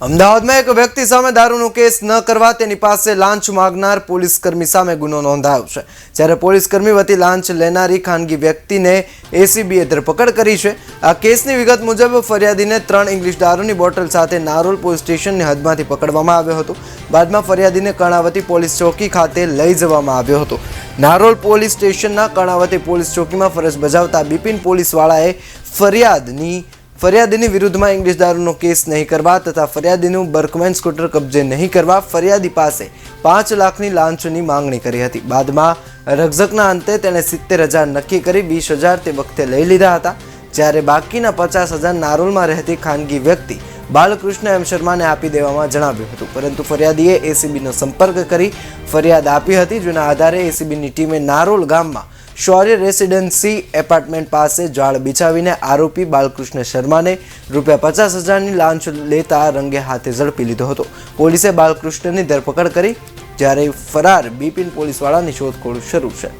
અમદાવાદમાં એક વ્યક્તિ સામે દારૂનો કેસ ન કરવા તેની પાસે લાંચ માગનાર પોલીસ કર્મી સામે ગુનો નોંધાયો છે. જ્યારે પોલીસ કર્મી વતી લાંચ લેનારી ખાનગી વ્યક્તિને એસીબીએ ધરપકડ કરી છે. આ કેસની વિગત મુજબ ફરિયાદીને ત્રણ ઇંગ્લિશ દારૂની બોટલ સાથે નારોલ પોલીસ સ્ટેશનની હદમાંથી પકડવામાં આવ્યો હતો. બાદમાં ફરિયાદીને કર્ણાવતી પોલીસ ચોકી ખાતે લઈ જવામાં આવ્યો હતો. નારોલ પોલીસ સ્ટેશનના કર્ણાવતી પોલીસ ચોકીમાં ફરજ બજાવતા બિપિન પોલીસવાળાએ ફરિયાદની ફરિયાદીની વિરુદ્ધમાં ઇંગ્લિશ દારૂનો કેસ નહીં કરવા તથા ફરિયાદીનું બર્કમેન સ્કૂટર કબજે નહીં કરવા ફરિયાદી પાસે પાંચ લાખની લાંચની માંગણી કરી હતી. બાદમાં રકઝકના અંતે તેણે સિત્તેર હજાર નક્કી કરી વીસ હજાર તે વખતે લઈ લીધા હતા. જ્યારે બાકીના પચાસ હજાર નારોલમાં રહેતી ખાનગી વ્યક્તિ બાલકૃષ્ણ એમ શર્માને આપી દેવામાં જણાવ્યું હતું. પરંતુ ફરિયાદીએ એસીબીનો સંપર્ક કરી ફરિયાદ આપી હતી, જેના આધારે એસીબીની ટીમે નારોલ ગામમાં શૌર્ય રેસિડેન્સી એપાર્ટમેન્ટ પાસે જાળ બિછાવીને આરોપી બાલકૃષ્ણ શર્માને રૂપિયા પચાસ હજારની લાંચ લેતા રંગે હાથે ઝડપી લીધો હતો. પોલીસે બાલકૃષ્ણની ધરપકડ કરી, જ્યારે ફરાર બિપિન પોલીસવાળાની શોધખોળ શરૂ છે.